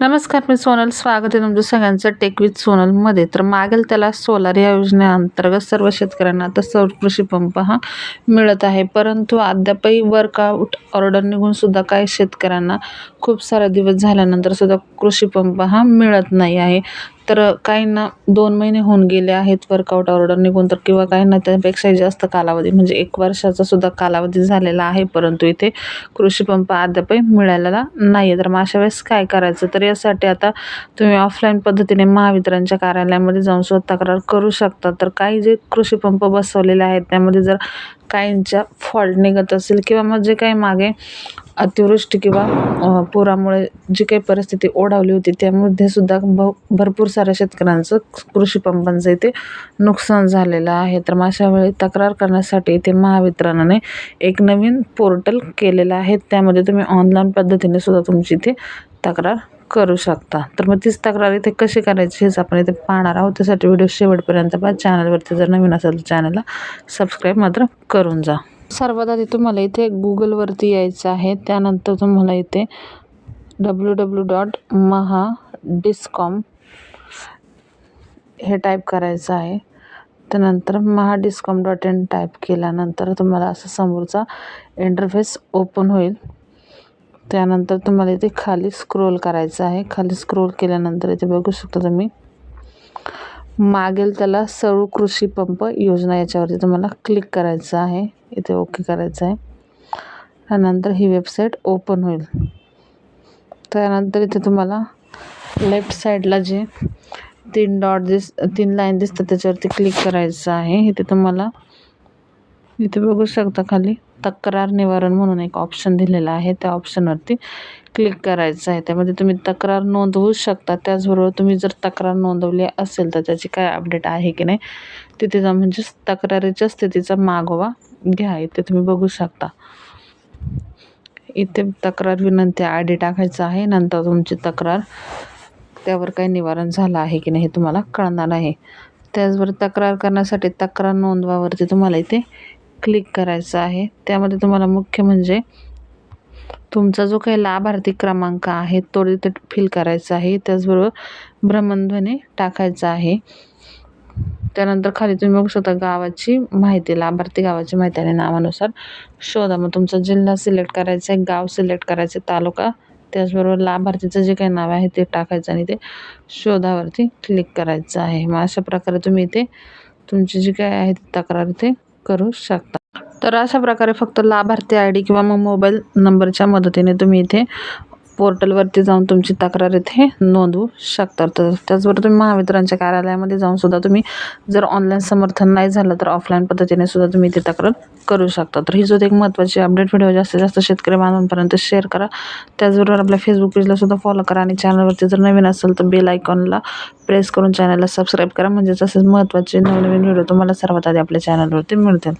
नमस्कार मी सोनल स्वागत आहे तुमचं सगळ्यांचं टेक विथ सोनलमध्ये तर मागेल त्याला सोलार या योजनेअंतर्गत सर्व शेतकऱ्यांना आता सौर कृषी पंप हा मिळत आहे. परंतु अद्यापही वर्कआउट ऑर्डर निघूनसुद्धा काही शेतकऱ्यांना खूप सारा दिवस झाल्यानंतरसुद्धा कृषी पंप हा मिळत नाही आहे. तर काहींना दोन महिने होऊन गेले आहेत वर्कआउट ऑर्डर निघून तर किंवा काहींना त्यापेक्षाही जास्त कालावधी म्हणजे एक वर्षाचा सुद्धा कालावधी झालेला आहे परंतु इथे कृषीपंप अद्यापही मिळालेला नाही आहे तर मग अशा वेळेस काय करायचं? तर यासाठी आता तुम्ही ऑफलाईन पद्धतीने महावितरणच्या कार्यालयामध्ये जाऊन स्वतः तक्रार करू शकता. तर काही जे कृषीपंप बसवलेले आहेत त्यामध्ये जर काहींच्या फॉल्ट निघत असेल किंवा मग जे काही मागे अतिवृष्टी किंवा पुरामुळे जी काही परिस्थिती ओढावली होती त्यामध्ये सुद्धा भ भरपूर साऱ्या शेतकऱ्यांचं कृषी पंपांचं इथे नुकसान झालेलं आहे. तर मग अशा वेळी तक्रार करण्यासाठी इथे महावितरणाने एक नवीन पोर्टल केलेलं आहे. त्यामध्ये तुम्ही ऑनलाईन पद्धतीने सुद्धा तुमची इथे तक्रार करू शकता. तर मग तीच तक्रार इथे कशी करायची हेच आपण इथे पाहणार आहोत. त्यासाठी व्हिडिओ शेवटपर्यंत पहा. चॅनलवरती जर नवीन असेल तर चॅनलला सबस्क्राईब मात्र करून जा. सर्वात आधी तुम्हाला इथे गुगलवरती यायचं आहे. त्यानंतर तुम्हाला इथे W W dot Maha discom हे टाईप करायचं आहे. त्यानंतर Maha discom dot in type केल्यानंतर तुम्हाला असं समोरचा इंटरफेस ओपन होईल. त्यानंतर तुम्हाला इथे खाली स्क्रोल करायचं आहे. खाली स्क्रोल केल्यानंतर इथे बघू शकता तुम्ही मागेल त्याला सौर कृषी पंप योजना याच्यावरती. तुम्हाला क्लिक करायचं आहे. इथे ओके करायचं आहे. त्यानंतर ही वेबसाईट ओपन होईल. त्यानंतर इथे तुम्हाला लेफ्ट साईडला जे तीन डॉट दिस तीन लाईन दिसतात त्याच्यावरती क्लिक करायचं आहे. इथे तुम्हाला इथे बघू शकता खाली. तक्रार निवारण म्हणून एक ऑप्शन दिलेला आहे. त्या ऑप्शनवरती क्लिक करायचं आहे. त्यामध्ये तुम्ही तक्रार नोंदवू शकता. त्याचबरोबर तुम्ही जर तक्रार नोंदवली असेल तर त्याची काय अपडेट आहे की नाही तिथे जा म्हणजेच तक्रारीच्या स्थितीचा मागोवा घ्या. इथे तुम्ही बघू शकता. इथे तक्रार विनंती आय डी टाकायचा आहे. नंतर तुमची तक्रार त्यावर काही निवारण झालं आहे की नाही हे तुम्हाला कळणार आहे. त्याचबरोबर तक्रार करण्यासाठी तक्रार नोंदवावरती तुम्हाला इथे क्लिक करायचं आहे. त्यामध्ये तुम्हाला मुख्य म्हणजे तुमचा जो काही लाभार्थी क्रमांक आहे तो तिथे फिल करायचा आहे. त्याचबरोबर भ्रमणध्वनी टाकायचा आहे. त्यानंतर खाली तुम्ही बघू शकता गावाची माहिती लाभार्थी गावाची माहिती आणि नावानुसार शोधा. मग तुमचा जिल्हा सिलेक्ट करायचा आहे गाव सिलेक्ट करायचे तालुका. त्याचबरोबर लाभार्थीचं जे काही नाव आहे ते टाकायचं आणि ते शोधावरती क्लिक करायचं आहे. मग अशा प्रकारे तुम्ही इथे तुमची जी काय आहे ती तक्रार इथे करू शकता. तर अशा प्रकारे फक्त लाभार्थी आय डी किंवा मग मोबाईल नंबरच्या मदतीने तुम्ही इथे पोर्टलवरती जाऊन तुमची तक्रार इथे नोंदवू शकता. तर त्याचबरोबर तुम्ही महावितरणच्या कार्यालयामध्ये जाऊन सुद्धा तुम्ही जर ऑनलाईन समर्थन नाही झालं तर ऑफलाईन पद्धतीने सुद्धा तुम्ही इथे तक्रार करू शकता. तर ही जो एक महत्त्वाची अपडेट व्हिडिओ जास्तीत जास्त शेतकरी बांधवांपर्यंत शेअर करा. त्याचबरोबर आपल्या फेसबुक पेजला सुद्धा फॉलो करा आणि चॅनलवरती जर नवीन असेल तर बेल आयकॉनला प्रेस करून चॅनलला सबस्क्राईब करा. म्हणजे असेच महत्त्वाचे नवनवीन व्हिडिओ तुम्हाला सर्वात आधी आपल्या चॅनलवरती मिळतील.